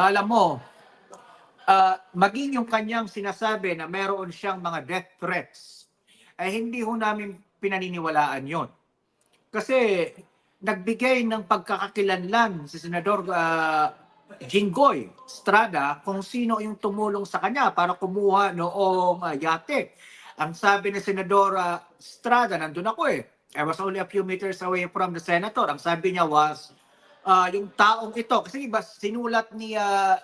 Alam mo, ah, maging yung kanyang sinasabi na meron siyang mga death threats, ay hindi ho namin pinaniniwalaan yon. Kasi nagbigay ng pagkakakilanlan si Senador ah, Jinggoy Estrada kung sino yung tumulong sa kanya para kumuha noong ah, yate. Ang sabi ni Senador ah, Estrada, nandun ako eh. I was only a few meters away from the senator. Ang sabi niya was, ah, yung taong ito, kasi iba sinulat ni ah,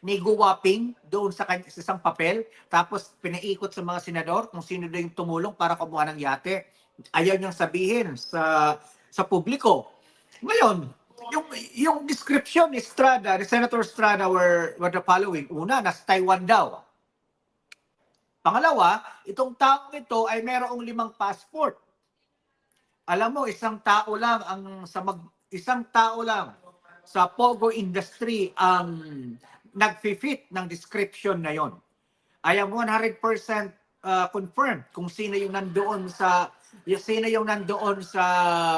ni Guwaping doon sa, sa isang papel, tapos pinaikot sa mga senador kung sino daw yung tumulong para kumuha ng yate. Ayaw niyang sabihin sa sa publiko. Ngayon, yung yung description ni Estrada, ni Senator Estrada were, were the following. Una, nasa Taiwan daw. Pangalawa, itong taong ito ay merong limang passport. Alam mo, isang tao lang ang sa mag isang tao lang sa Pogo industry ang nagfi-fit ng description na yon. I am 100% uh, confirmed kung sino yung nandoon sa sino yung nandoon sa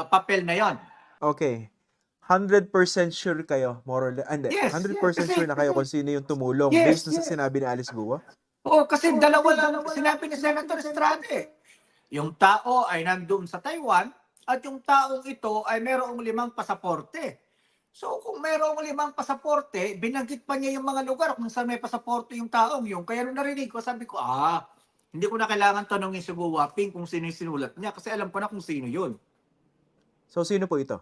papel na yon. Okay. 100% sure kayo, more or less. ah, Hindi, Yes, 100% yes, sure na kayo kung sino yung tumulong Yes, based na sa yes. sinabi ni Alice Guo? Oo, kasi dalawa lang sinabi ni Senator Estrada eh. Yung tao ay nandoon sa Taiwan at yung taong ito ay merong limang pasaporte. So kung merong limang pasaporte, binanggit pa niya yung mga lugar kung saan may pasaporte yung taong yung. Kaya nung narinig ko, sabi ko, ah, hindi ko na kailangan tanongin si Guwaping kung sino yung sinulat niya kasi alam ko na kung sino yun. So, sino po ito?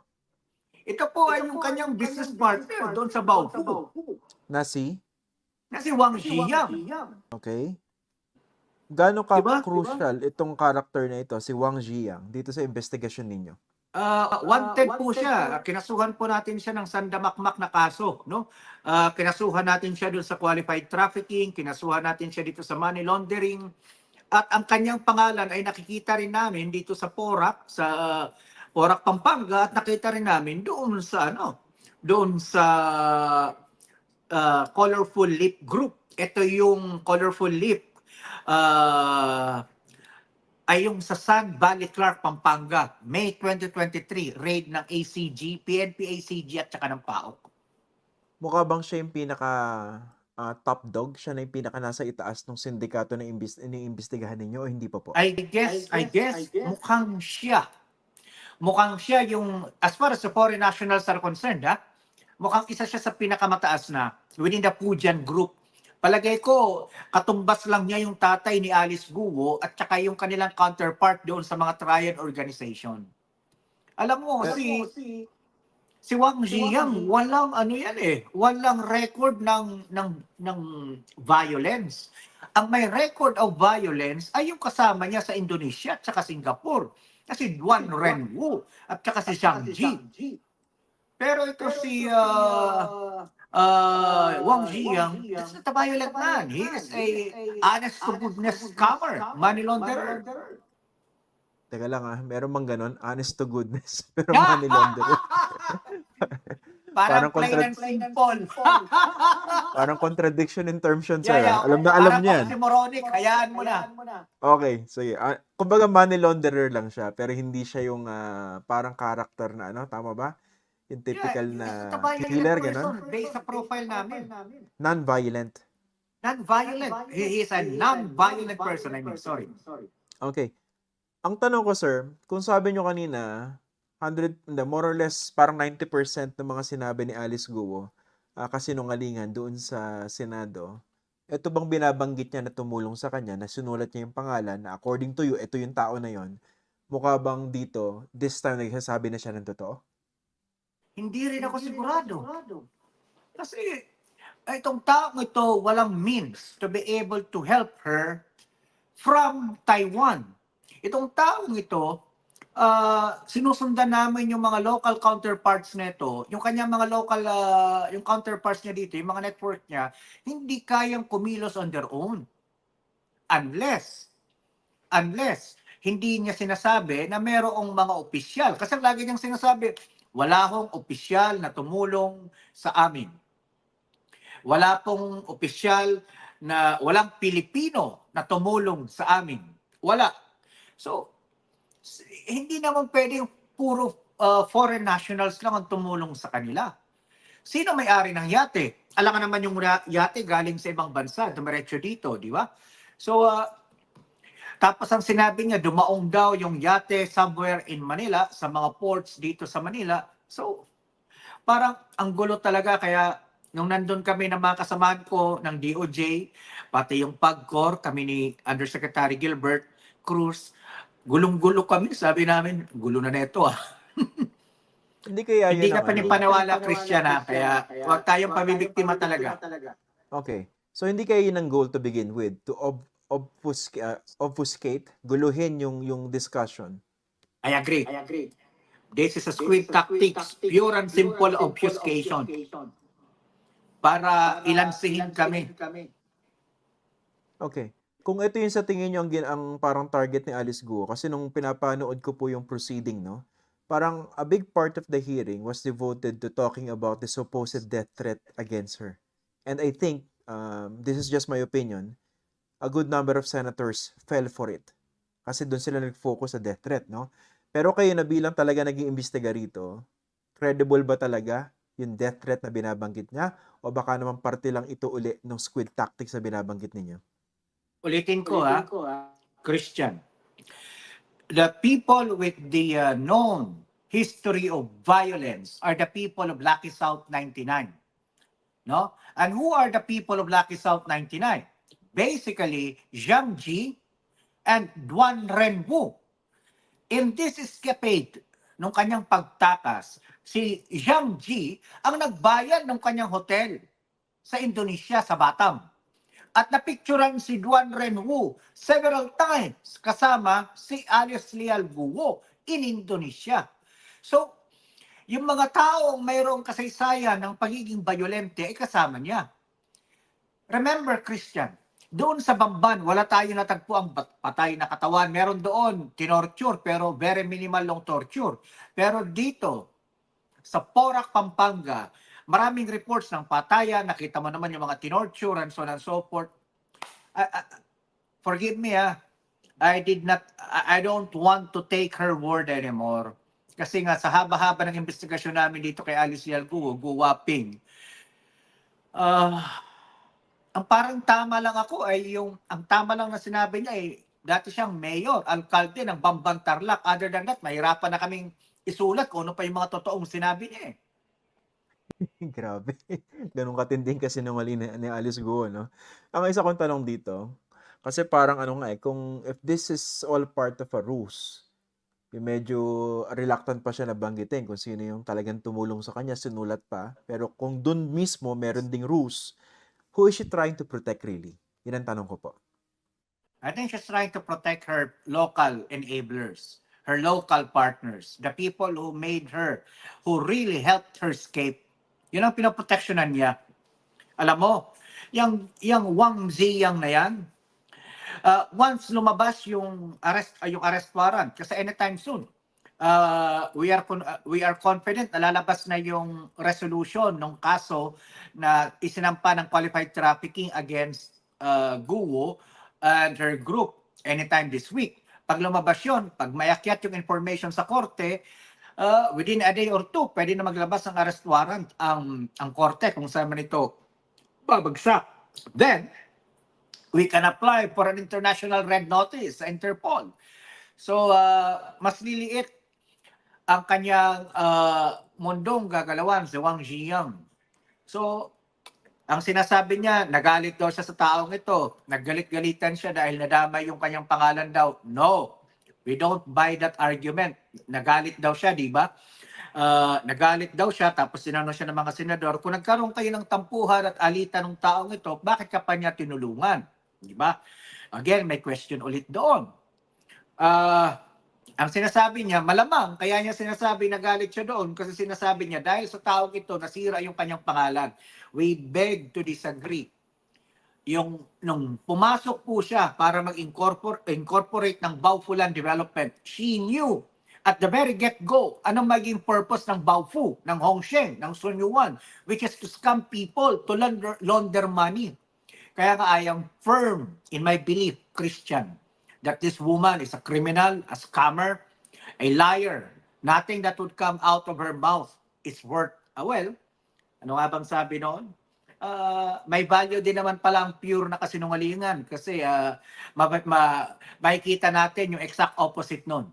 Ito po ay yung kanyang business partner doon sa Baofu Na si? na si Wang Ziyang. Okay. Gaano ka Diba? crucial itong character na ito, si Wang Jiang, dito sa investigation ninyo? Ah, wanted po siya. Kinasuhan po natin siya ng sandamakmak na kaso, no? Ah, kinasuhan natin siya doon sa qualified trafficking, kinasuhan natin siya dito sa money laundering. At ang kanyang pangalan ay nakikita rin namin dito sa Porac, sa ah, Porac Pampanga at nakita rin namin doon sa ano, doon sa ah, Colorful Lip Group. Ito yung Colorful Lip ah ay yung sa San Valley Clark, Pampanga, May 2023, raid ng ACG, PNP ACG at saka ng PAOK. Mukha bang siya yung pinaka ah, top dog? Siya na yung pinaka nasa itaas ng sindikato na imbis, iniimbestigahan ninyo o hindi pa po? I guess, I guess, mukhang siya. Mukhang siya yung, as far as the foreign nationals are concerned, ha? Mukhang isa siya sa pinakamataas na within the Pujan group. Palagay ko, katumbas lang niya yung tatay ni Alice Guo at saka yung kanilang counterpart doon sa mga triad organization. Alam mo, si, si Wang Ziyang, walang ano yan eh, walang record ng, ng, ng violence. Ang may record of violence ay yung kasama niya sa Indonesia at saka Singapore. Kasi Duan Renwu at saka si Zhang Ji. Pero ito si uh, uh, Wang Ziyang, that's not a violent man. He is a honest to goodness scammer, money launderer. Teka lang ah, meron bang ganon? Honest to goodness. Pero money launderer. Parang Parang plain contra- and simple. Parang contradiction in terms yun, sir. Yeah, yeah. ah. Alam na alam Parang niyan. Si Moronic, hayaan mo na. Okay, sige. Ah, kumbaga money launderer lang siya, pero hindi siya yung ah, parang character na ano, tama ba? Yung typical Yeah, na killer, ganon? Based sa profile namin. Non-violent. Non-violent. He is a non-violent person, I mean, sorry. Okay. Ang tanong ko, sir, kung sabi nyo kanina, 100, hindi, more or less, parang 90% ng mga sinabi ni Alice Guo, uh, kasinungalingan doon sa Senado, ito bang binabanggit niya na tumulong sa kanya, na sinulat niya yung pangalan, na according to you, ito yung tao na yon mukha bang dito, this time nagsasabi na siya ng totoo? Hindi rin ako sigurado. Kasi itong taong ito walang means to be able to help her from Taiwan. Itong taong ito, ah, sinusundan namin yung mga local counterparts nito, yung kanyang mga local, ah, yung counterparts niya dito, yung mga network niya, hindi kayang kumilos on their own. Unless, unless, hindi niya sinasabi na merong mga opisyal. Kasi lagi niyang sinasabi, wala akong opisyal na tumulong sa amin. Wala pong opisyal na walang Pilipino na tumulong sa amin. Wala. So, hindi naman pwedeng puro uh, foreign nationals lang ang tumulong sa kanila. Sino may-ari ng yate? Alam naman yung yate galing sa ibang bansa, dumiretso dito, di ba? So, ah, tapos ang sinabi niya, dumaong daw yung yate somewhere in Manila, sa mga ports dito sa Manila. So, parang ang gulo talaga. Kaya nung nandun kami ng mga kasamahan ko ng DOJ, pati yung PAGCOR, kami ni Undersecretary Gilbert Cruz, gulong-gulo kami. Sabi namin, gulo na neto ah. Hindi kaya Hindi yun ka ano? panipaniwala, Christian ha. Kaya huwag tayong pabibiktima talaga. Okay. So hindi kaya yun ang goal to begin with to ob- obfusc- uh, obfuscate, guluhin yung yung discussion. I agree. I agree. This is a squid tactics, pure and simple obfuscation para ilansihin kami. Okay. Kung ito yung sa tingin nyo ang, gin- ang parang target ni Alice Guo, kasi nung pinapanood ko po yung proceeding, no? Parang a big part of the hearing was devoted to talking about the supposed death threat against her. And I think, um, this is just my opinion, a good number of senators fell for it. Kasi doon sila nag-focus sa death threat, no? Pero kayo na bilang talaga naging imbestiga rito, credible ba talaga yung death threat na binabanggit niya? O baka naman parte lang ito uli ng squid tactics na binabanggit ninyo? Ulitin ko ha, Christian. The people with the uh, known history of violence are the people of Lucky South 99. No? And who are the people of Lucky South 99? Basically, Zhang Ji and Duan Renwu. In this escapade, nung kanyang pagtakas, si Zhang Ji ang nagbayad ng kanyang hotel sa Indonesia, sa Batam. At napicturan si Duan Renwu several times kasama si Alice Lial Guo in Indonesia. So, yung mga taong mayroong kasaysayan ng pagiging bayolente ay kasama niya. Remember, Christian, doon sa Bamban, wala tayo natagpo ang patay na katawan. Meron doon, tinorture, pero very minimal long torture. Pero dito, sa Porac, Pampanga, maraming reports ng patayan, nakita mo naman yung mga tinorture and so on and so forth. I- I- forgive me ah, I did not, I don't want to take her word anymore. Kasi nga sa haba-haba ng investigasyon namin dito kay Alice Yalguo, Guwaping, ah, ang parang tama lang ako ay yung, ang tama lang na sinabi niya ay dati siyang mayor, alkalde ng Bambang Tarlac. Other than that, mahirapan na kaming isulat kung ano pa yung mga totoong sinabi niya eh. Grabe. Ganun katinding kasi ng mali ni, ni Alice Guo, no? Ang isa kong tanong dito, kasi parang ano nga eh, kung if this is all part of a ruse, yung medyo reluctant pa siya na banggitin kung sino yung talagang tumulong sa kanya, sinulat pa. Pero kung dun mismo meron ding ruse, who is she trying to protect really? Yan ang tanong ko po. I think she's trying to protect her local enablers, her local partners, the people who made her, who really helped her escape. Yun ang pinoproteksyonan niya. Alam mo, yung, yung Wang Ziyang na yan, uh, once lumabas yung arrest, uh, yung arrest warrant, kasi anytime soon, uh, we are con- uh, we are confident na lalabas na yung resolution ng kaso na isinampa ng qualified trafficking against uh, Guo and her group anytime this week. Pag lumabas yun, pag mayakyat yung information sa korte, uh, within a day or two, pwede na maglabas ng arrest warrant ang, ang korte kung saan man ito babagsak. Then, we can apply for an international red notice sa Interpol. So, uh, mas liliit ang kanyang uh, mundong gagalawan si Wang Ziyang. So, ang sinasabi niya, nagalit daw siya sa taong ito. Naggalit-galitan siya dahil nadamay yung kanyang pangalan daw. No, we don't buy that argument. Nagalit daw siya, di ba? Uh, nagalit daw siya, tapos sinano siya ng mga senador. Kung nagkaroon kayo ng tampuhan at alitan ng taong ito, bakit ka pa niya tinulungan? Di ba? Again, may question ulit doon. Ah, ang sinasabi niya, malamang, kaya niya sinasabi na galit siya doon kasi sinasabi niya, dahil sa taong ito, nasira yung kanyang pangalan. We beg to disagree. Yung, nung pumasok po siya para mag-incorporate incorporate ng Baofulan Development, she knew at the very get-go, anong maging purpose ng Baofu, ng Hongsheng, ng Sun Yuan, which is to scam people, to launder, launder money. Kaya nga I am firm in my belief, Christian, that this woman is a criminal, a scammer, a liar. Nothing that would come out of her mouth is worth, uh, well, Ano nga bang sabi noon? Ah, may value din naman pala ang pure na kasinungalingan kasi ah, ma- ma- makikita natin yung exact opposite nun.